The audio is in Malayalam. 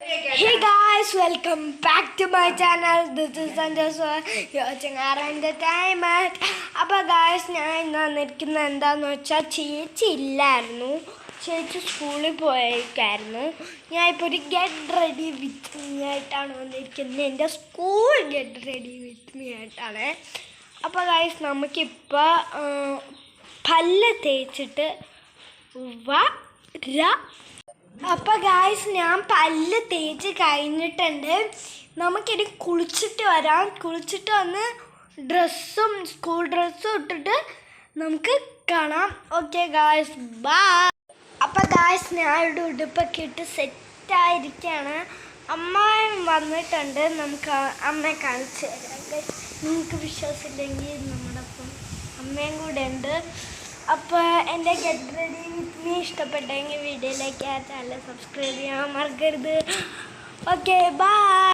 Hey guys, welcome back to my channel. This is Sanjay Sir. You're watching entertainment. അപ്പോൾ ഗായ്സ് ഞാൻ ഇന്ന് വന്നിരിക്കുന്നത് എന്താന്ന് വെച്ചാൽ ചേച്ചി ഇല്ലായിരുന്നു ചേച്ചി സ്കൂളിൽ പോയേക്കായിരുന്നു ഞാൻ ഇപ്പോൾ ഒരു ഗെറ്റ് റെഡി വിത്ത് മീ ആയിട്ടാണ് വന്നിരിക്കുന്നത് എന്റെ school get ready with me ആയിട്ടാണ് അപ്പോൾ ഗായ്സ് നമുക്കിപ്പോൾ പല്ല് തേച്ചിട്ട് വ വര അപ്പൊ ഗായ്സ് ഞാൻ പല്ല് തേച്ച് കഴിഞ്ഞിട്ടുണ്ട്. നമുക്കിനി കുളിച്ചിട്ട് വരാം. കുളിച്ചിട്ട് വന്ന് ഡ്രസ്സും സ്കൂൾ ഡ്രസ്സും ഇട്ടിട്ട് നമുക്ക് കാണാം. ഓക്കെ ഗായ്സ് ബാ അപ്പൊ ഗായ്സ് ഞാൻ ഇവിടെ ഉടുപ്പൊക്കെ ഇട്ട് സെറ്റായിരിക്കുകയാണ് അമ്മ വന്നിട്ടുണ്ട്. നമുക്ക് അമ്മയെ കാണിച്ചു തരാം. നിങ്ങൾക്ക് വിശ്വാസമില്ലെങ്കിൽ നമ്മുടെ ഒപ്പം അമ്മയും കൂടെ ഉണ്ട്. അപ്പോൾ എന്റെ ഗെറ്റ് റെഡി വിത്ത് മീ ഇഷ്ടപ്പെട്ടെങ്കിൽ വീഡിയോയിലേക്ക് ആ ചാനൽ സബ്സ്ക്രൈബ് ചെയ്യാൻ മറക്കരുത്. Okay bye